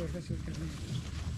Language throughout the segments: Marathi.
los resultados.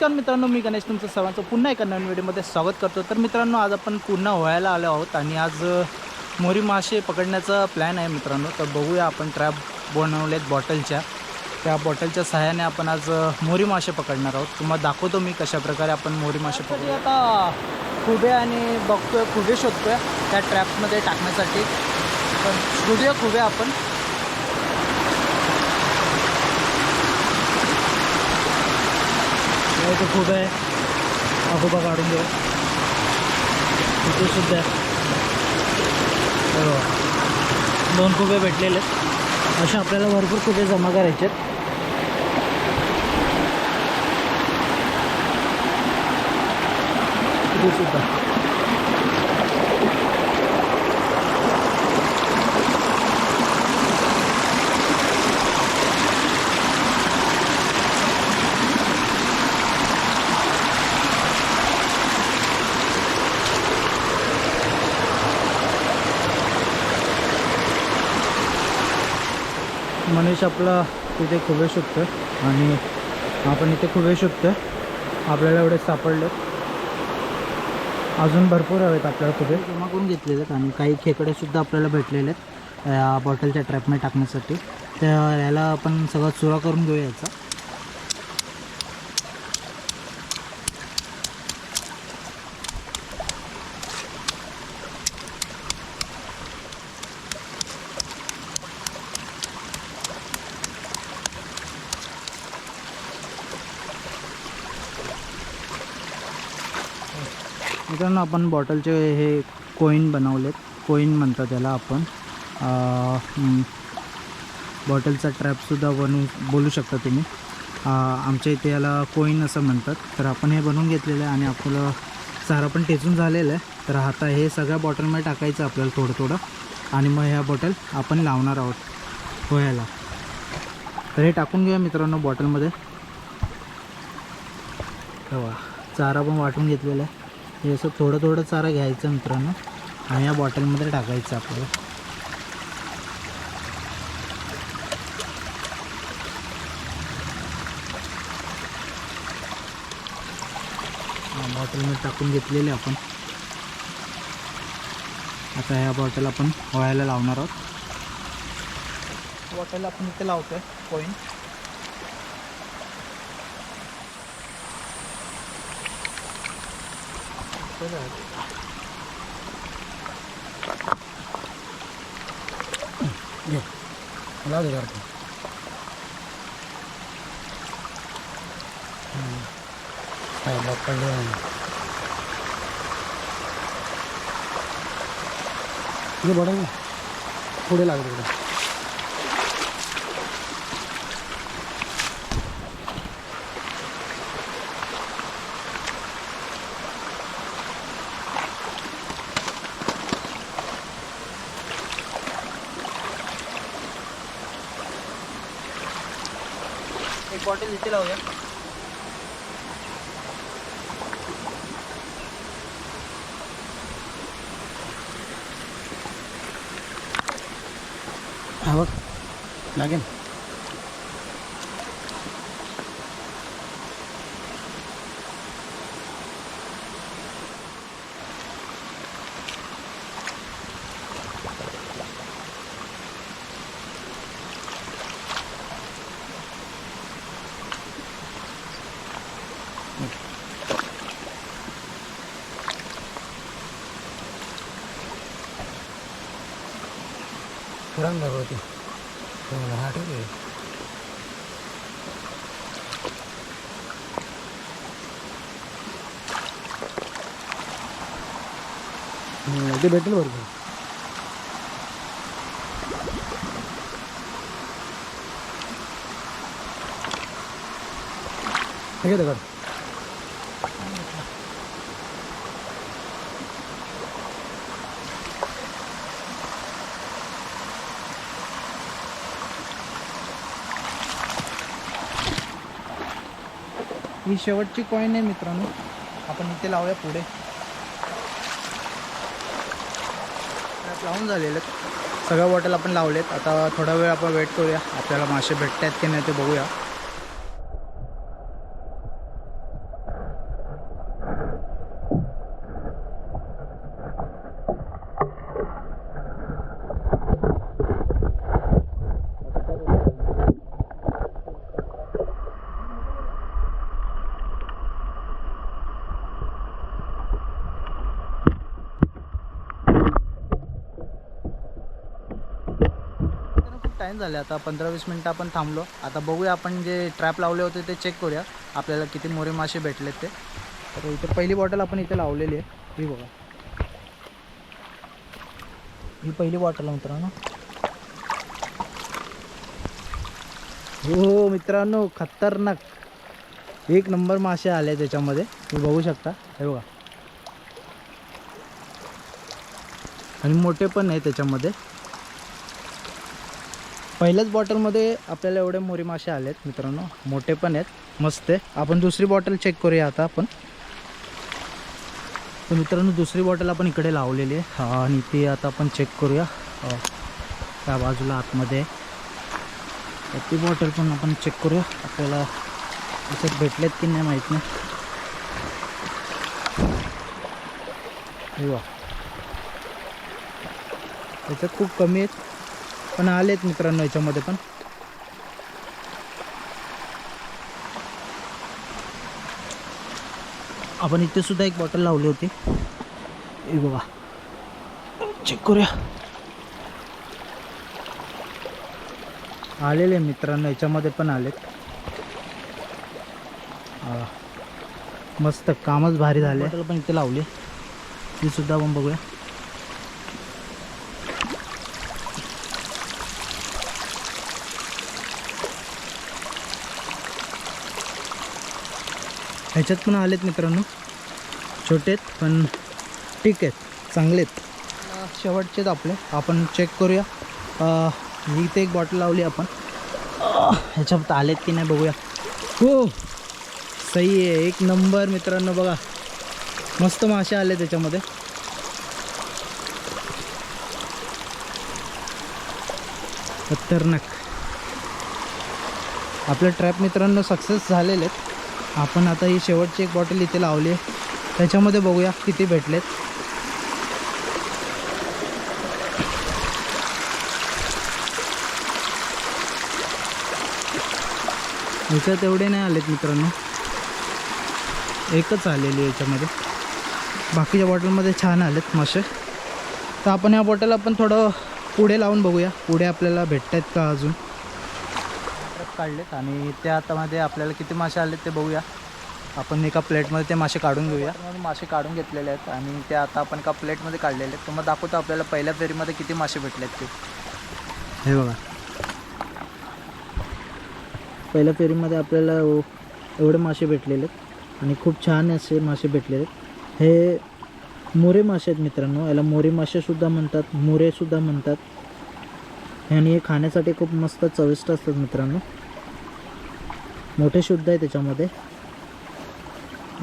नमस्कार मित्रांनो मी गणेश तुमचं सर्वांचं पुन्हा एका नवीन व्हिडिओमध्ये स्वागत करतो. तर मित्रांनो आज आपण पुन्हा व्हायला आलो आहोत आणि आज मोरी मासे पकडण्याचा प्लॅन आहे मित्रांनो. तर बघूया आपण ट्रॅप बनवलेत बॉटलच्या. त्या बॉटलच्या सहाय्याने आपण आज मोरी मासे पकडणार आहोत. तुम्हाला दाखवतो मी कशाप्रकारे आपण मोरी मासे पकडू. आता खुबे आणि बघतोय खुबे शोधतोय त्या ट्रॅपमध्ये टाकण्यासाठी. तर शोधूया खुबे आपण. इथे खूप आहे. आपोबा काढून घेऊ इथे सुद्धा. आहे दोन खुबे भेटलेले. असे आपल्याला भरपूर खुबे जमा करायचे आहेत. सुद्धा. मनीष आपला तिथे खुबे शोधतोय आणि आपण इथे खुबे शोधतोय. आपल्याला एवढे सापडले अजून भरपूर हवेत आपल्याला खुबे जमा करून घेतलेले आहेत आणि काही खेकडे सुद्धा आपल्याला भेटलेले आहेत या बॉटलच्या ट्रॅपमध्ये टाकण्यासाठी. तर याला आपण सगळं चुरा करून घेऊया याचा. मित्रांनो आपण बॉटलचे हे कोईन बनवलेत. कोईन म्हणतात त्याला आपण. बॉटलचा ट्रॅपसुद्धा बनवू बोलू शकता तुम्ही. आमच्या इथे याला कोईन असं म्हणतात. तर आपण हे बनवून घेतलेलं आहे आणि आपलं सारा पण टेचून झालेलं आहे. तर आता हे सगळ्या बॉटलमध्ये टाकायचं आपल्याला थोडं थोडं. आणि मग ह्या बॉटल आपण लावणार आहोत. हो, पोह्याला तर हे टाकून घेऊया मित्रांनो बॉटलमध्ये. चारा पण वाटून घेतलेला आहे. हे असं थोडं थोडं चारा घ्यायचं मित्रांनो. आणि या बॉटलमध्ये टाकायचं आपल्याला. बॉटलमध्ये टाकून घेतलेले आपण. आता ह्या बॉटल आपण व्हायला लावणार आहोत. बॉटल आपण इथे लावतोय पॉईंट लाव दे करतो पडले ये बॉटल पुढे लागत तिकडे एक बॉटल इथे लावूया हा बघ लागेल पुराण भागवती. तुम्हाला आठवते ते भेटेल बरं ठीक आहे ही शेवटची कॉईन आहे मित्रांनो. आपण इथे लावूया पुढे. लावून झालेले आहेत सगळ्या बॉटल आपण लावलेत. आता थोडा वेळ आपण वेट करूया. आपल्याला मासे भेटत आहेत की नाही ते बघूया तर खूप टाईम झाले. आता पंधरा वीस मिनटं आपण थांबलो. आता बघूया आपण जे ट्रॅप लावले होते ते चेक करूया. आपल्याला किती मोरे मासे भेटलेत ते. तर इथे पहिली बॉटल आपण इथे लावलेली आहे. ही बघा. ही पहिली बॉटल आहे मित्रांनो. हो, हो मित्रांनो खतरनाक. एक नंबर मासे आले त्याच्यामध्ये. तुम्ही बघू शकता. हे बघा. आणि मोठे पण आहे त्याच्यामध्ये. पहिल्याच बॉटलमध्ये आपल्याला एवढे मोरी मासे आलेत मित्रांनो. मोठे पण आहेत मस्त आहे. आपण दुसरी बॉटल चेक करूया आता आपण. तर मित्रांनो दुसरी बॉटल आपण इकडे लावलेली आहे. आणि ती आता आपण चेक करूया. त्या बाजूला आतमध्ये. तर ती बॉटल पण आपण चेक करूया. आपल्याला त्याच्यात भेटलेत की नाही माहीत नाही. हे त्याच्यात खूप कमी आहेत. पण आलेत मित्रांनो याच्यामध्ये पण. आपण इथे सुद्धा एक बॉटल लावली होती. हे बघा. चेक करूया. आलेले मित्रांनो याच्यामध्ये पण आलेत. मस्त कामच भारी झाले. बॉटल पण इथे लावली. ती सुद्धा आपण बघूया. ह्याच्यात पण आलेत मित्रांनो. छोटे आहेत पण ठीक आहेत. चांगले आहेत शेवटचेच आपले. आपण चेक करूया. ही इथे एक बॉटल लावली आपण. ह्याच्यात आलेत की नाही बघूया. हो. सही आहे. एक नंबर मित्रांनो बघा. मस्त मासे आले त्याच्यामध्ये खतरनाक. आपले ट्रॅप मित्रांनो सक्सेस झालेले आहेत आपण आता ही शेवटची एक बॉटल इथे लावली आहे. त्याच्यामध्ये बघूया किती भेटलेत. याच्यात एवढे नाही आलेत मित्रांनो. एकच आलेली आहे याच्यामध्ये. बाकीच्या बॉटलमध्ये छान आलेत मासे तर आपण या बॉटल आपण थोडं पुढे लावून बघूया. पुढे आपल्याला भेटत आहेत का अजून? काढलेत आणि त्या आतामध्ये आपल्याला किती मासे आलेत ते बघूया. आपण एका प्लेटमध्ये ते मासे काढून घेऊया. मासे काढून घेतलेले आहेत आणि ते आता आपण एका प्लेटमध्ये काढलेले आहेत. तर मग दाखवतो आपल्याला पहिल्या फेरीमध्ये किती मासे भेटलेत ते. हे बघा. पहिल्या फेरीमध्ये आपल्याला एव- एवढे मासे भेटलेले आहेत आणि खूप छान असे मासे भेटलेले आहेत. हे मोरे मासे आहेत मित्रांनो. याला मोरे मासेसुद्धा म्हणतात मोरेसुद्धा म्हणतात. आणि हे खाण्यासाठी खूप मस्त चविष्ट असतात मित्रांनो. मोठे शुद्ध आहे त्याच्यामध्ये.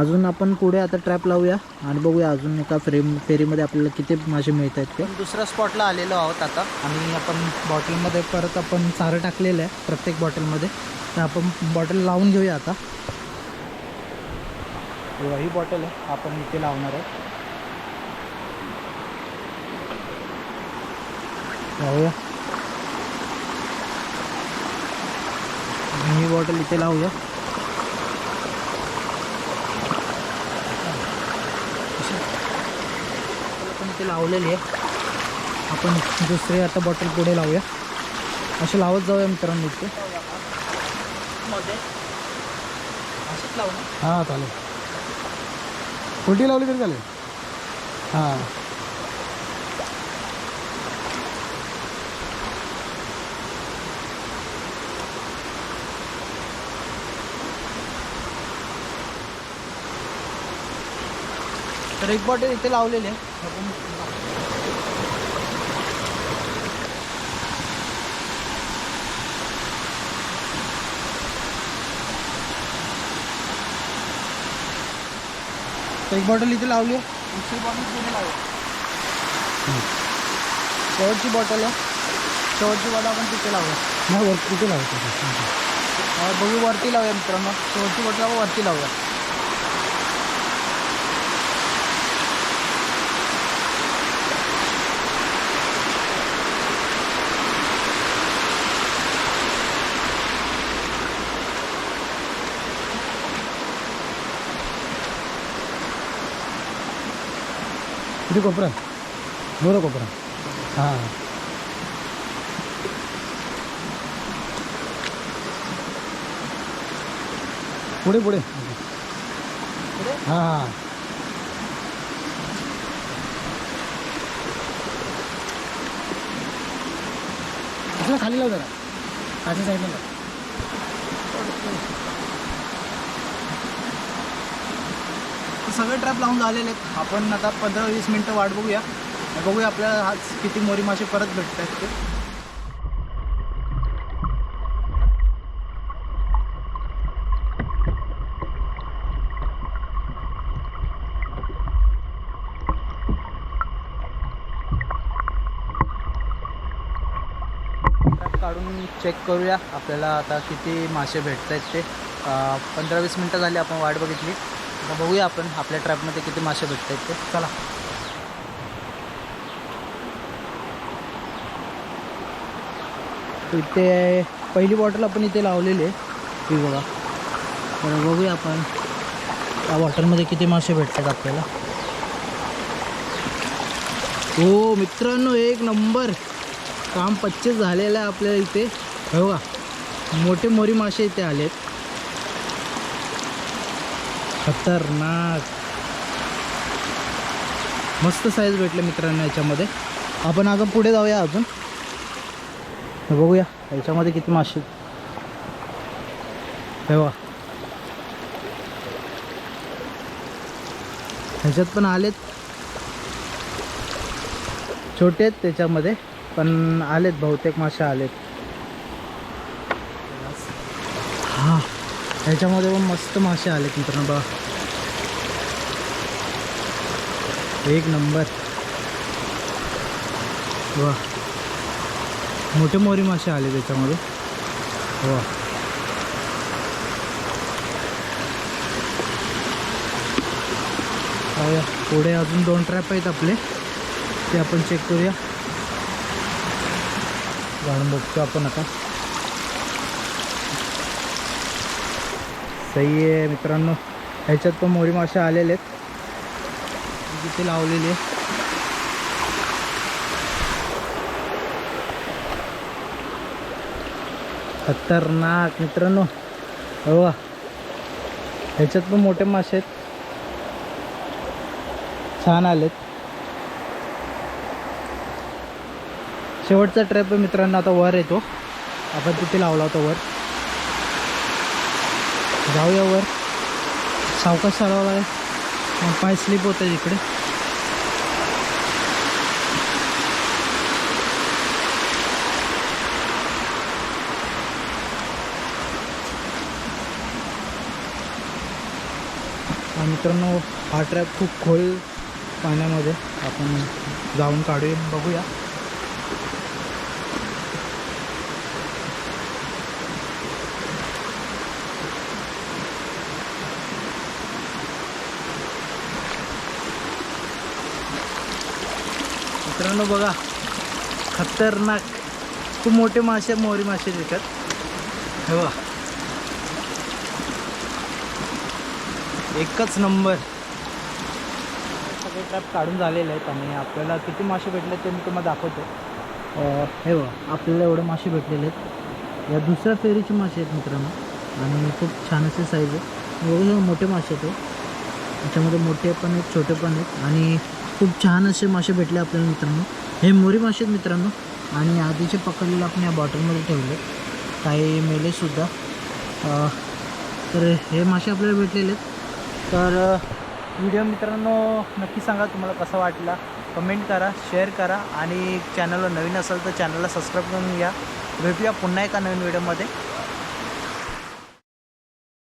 अजून आपण पुढे आता ट्रॅप लावूया आणि बघूया अजून एका फ्रेम फेरीमध्ये आपल्याला किती मासे मिळत आहेत ते. दुसऱ्या स्पॉटला आलेलो आहोत आता. आणि आपण बॉटलमध्ये परत आपण चारं टाकलेलं आहे प्रत्येक बॉटलमध्ये तर आपण बॉटल लावून घेऊया आता. ही बॉटल आहे. आपण इथे लावणार आहे लावूया आणि ही बॉटल इथे लावूया. आपण इथे लावलेली आहे. आपण दुसरी आता बॉटल पुढे लावूया. असे लावत जाऊया मित्रांनो इथे. हां चालेल. उलटी लावली तरी चालेल. हां. तर एक बॉटल इथे लावलेली आहे. एक बॉटल इथे लावली आहे. दुसरी बॉटल पुढे लावू. शेवटची बॉटल आहे. शेवटची बॉटल आपण तिथे लावूया नाही वर कुठे लावतो अं, बघू वरती लावूया मित्रांनो. शेवटची बॉटल आपण वरती लावूया. किती कोपरा बरं कोपरा हां पुढे पुढे पुढे हां हां असं खाली लाव जरा खालच्या साईडला लाव. तर सगळे ट्रॅप लावून झालेले आहेत. आपण आता पंधरा वीस मिनटं वाट बघूया. बघूया आपल्याला आज किती मोरी मासे परत भेटत आहेत ते. काढून चेक करूया. आपल्याला आता किती मासे भेटत आहेत ते पंधरा वीस मिनटं झाली आपण वाट बघितली. आता बघूया आपण आपल्या ट्रॅपमध्ये किती मासे भेटत आहेत ते. चला. इथे पहिली बॉटल आपण इथे लावलेली आहे. ती बघा. तर बघूया आपण त्या बॉटलमध्ये किती मासे भेटतात आपल्याला. हो मित्रांनो एक नंबर. काम पच्चीस झालेलं आहे आपल्याला इथे. बघा. मोठे मोरी मासे इथे आलेत. खतरनाक. मस्त साईज भेटले मित्रांनो याच्यामध्ये. आपण अगं पुढे जाऊया अजून. बघूया याच्यामध्ये किती मासे तेव्हा हे ह्याच्यात पण आलेत. छोटे आहेत त्याच्यामध्ये पण आलेत बहुतेक मासे आलेत हा ह्याच्यामध्ये पण मस्त मासे आलेत मित्रांनो बघा. एक नंबर. वा. मोठे मोरी मासे आले त्याच्यामध्ये वा. पाहूया. पुढे अजून दोन ट्रॅप आहेत आपले. ते आपण चेक करूया. जाणून बघतो आपण आता. सही आहे मित्रांनो ह्याच्यात पण मोरी मासे आलेले आहेत. तिथे लावलेले आहे. खतरनाक मित्रांनो. हो ह्याच्यात पण मोठे मासे आहेत. छान आलेत. शेवटचा ट्रॅप मित्रांनो आता वर येतो. आपण तिथे लावला होता वर. जाऊया वर सावकाश चालावं लागेल. पाय स्लिप होत आहे इकडे मित्रांनो हा ट्रॅप खूप खोल पाण्यामध्ये. आपण जाऊन काढूया बघूया. मित्रांनो बघा खतरनाक. खूप मोठे मासे मोरी मासे देतात हे बघा. एकच नंबर. सगळे ट्रॅप काढून झालेले आहेत आणि आपल्याला किती मासे भेटले ते मी तुम्हाला दाखवतो. हे बघा आपल्याला एवढे मासे भेटलेले आहेत. या दुसऱ्या फेरीचे मासे आहेत मित्रांनो. आणि खूप छान असे साईज आहे एवढे मोठे मासे आहेत त्याच्यामध्ये मोठे पण आहेत छोटे पण आहेत. आणि खूप छान असे मासे भेटले आपल्याला मित्रांनो. हे मोरी मासे आहेत मित्रांनो. आणि आधीचे पकडलेले आपण या बॉटलमध्ये ठेवले. काही मेलेसुद्धा तर हे मासे आपल्याला भेटलेले आहेत. तर व्हिडिओ मित्रांनो नक्की सांगा तुम्हाला कसा वाटला. कमेंट करा शेअर करा. आणि चॅनलवर नवीन असाल तर चॅनलला सबस्क्राईब करून घ्या. भेटूया पुन्हा एका नवीन व्हिडिओमध्ये.